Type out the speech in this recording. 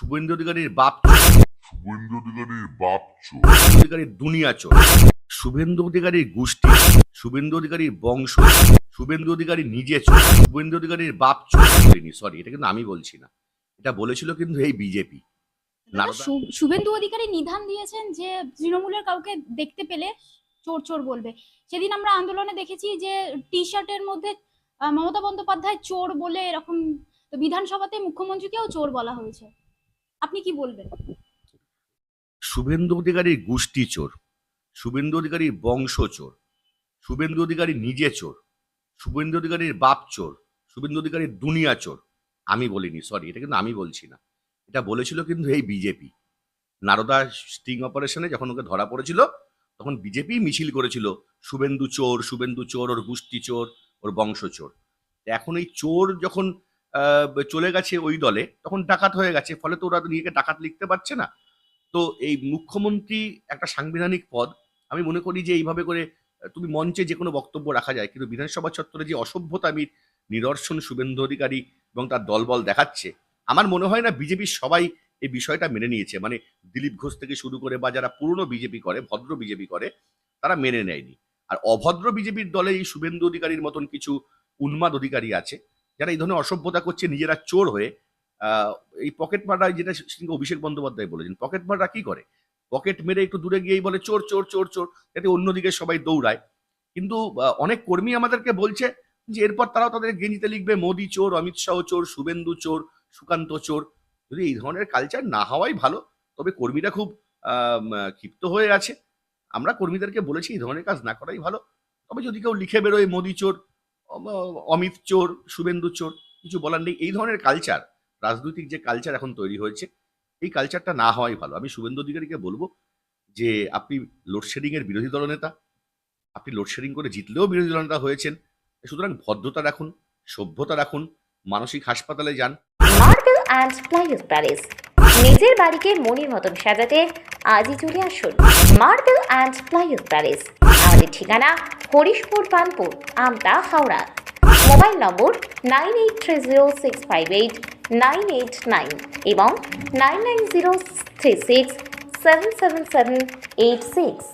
শুভেন্দু অধিকারীর বাপ শুভেন্দু অধিকারীর বাপ অধিকারীর দুনিয়া চোর। শুভেন্দু অধিকারীর গোষ্ঠী। শুভেন্দু অধিকারীর বংশ। শুভেন্দু অধিকারী নিজে চোর। শুভেন্দু অধিকারীর বাপ চোর সরি এটা কিন্তু আমি বলছি না। এটা বলেছিল কিন্তু এই বিজেপি। শুভেন্দু অধিকারী নিধান দিয়েছেন যে তৃণমূলের কাউকে দেখতে পেলে চোর চোর বলবে। সেদিন আমরা আন্দোলনে দেখেছি যে টি শার্টের মধ্যে আহ, মমতা বন্দ্যোপাধ্যায় চোর বলে এরকম বিধানসভাতে মুখ্যমন্ত্রীকেও চোর বলা হয়েছে। আপনি কি বলবেন? শুভেন্দু অধিকারীর গোষ্ঠী চোর, শুভেন্দু অধিকারীর বংশ চোর, শুভেন্দু অধিকারী নিজে চোর, শুভেন্দু অধিকারীর বাপ চোর, শুভেন্দু অধিকারীর দুনিয়া চোর। আমি বলিনি সরি এটা কিন্তু আমি বলছি না। এটা বলেছিল কিন্তু এই বিজেপি। নারদা স্টিং অপারেশনে যখন ওকে ধরা পড়েছিল, তখন বিজেপি মিছিল করেছিল, শুভেন্দু চোর শুভেন্দু চোর, ওর গোষ্ঠী চোর, ওর বংশ চোর। এখন এই চোর যখন চলে গেছে ওই দলে। তখন ডাকাত হয়ে গেছে। ফলে তো ওরা নিজেকে ডাকাত লিখতে পারছে না। তো এই মুখ্যমন্ত্রী একটা সাংবিধানিক পদ। আমি মনে করি যে এইভাবে করে, তুমি মঞ্চে যে কোনো বক্তব্য রাখা যায়। কিন্তু বিধানসভা চত্বরে যে অসভ্যতামির নিদর্শন শুভেন্দু অধিকারী এবং তার দলবল দেখাচ্ছে, আমার মনে হয় না বিজেপির সবাই এই বিষয়টা মেনে নিয়েছে। মানে দিলীপ ঘোষ থেকে শুরু করে বা যারা পুরনো বিজেপি করে, ভদ্র বিজেপি করে, তারা মেনে নেয়নি। আর অভদ্র বিজেপির দলে এই শুভেন্দু অধিকারীর মতন কিছু উন্মাদ অধিকারী আছে। যারা এই ধরনের অসভ্যতা করছে, নিজেরা চোর হয়ে এই পকেট মারায় যেটা সেদিনকে অভিষেক বন্দ্যোপাধ্যায় বলেছেন, পকেট মাররা কি করে? পকেট মেরে একটু দূরে গিয়েই বলে, চোর চোর চোর চোর, যাতে অন্যদিকে সবাই দৌড়ায়। কিন্তু অনেক কর্মী আমাদেরকে বলছে যে, এরপর তারাও তাদের গেঞ্জিতে লিখবে, মোদি চোর, অমিত শাহ চোর, শুভেন্দু চোর, সুকান্ত চোর। যদি এই ধরনের কালচার না হওয়াই ভালো, তবে কর্মীরা খুব ক্ষিপ্ত হয়ে আছে। আমরা কর্মীদেরকে বলেছি, এই ধরনের কাজ না করাই ভালো। তবে যদি কেউ লিখে বেরোয়, মোদি চোর অমিত চোর, শুভেন্দু চোর, কিছু বলার নেই। এই ধরনের কালচার রাজনৈতিক যে কালচার এখন তৈরি হয়েছে, এই কালচারটা না হওয়াই ভালো। আমি শুভেন্দু অধিকারীকে বলব যে, আপনি লোডশেডিং এর বিরোধী দলনেতা আপনি লোডশেডিং করে জিতলেও বিরোধী দলনেতা হয়েছেন। সুতরাং ভদ্রতা রাখুন, সভ্যতা রাখুন, মানসিক হাসপাতালে যান। মার্বেল নিজের বাড়িকে মনের মতন সাজাতে আজই চলে আসুন। মার্বেল অ্যান্ড প্লাইউড প্যালেস আমাদের ঠিকানা Harishpur Panpur Amta, Howrah. Mobile number nine eight three zero six five eight, nine eight nine এবং nine nine zero three six seven seven seven eight six.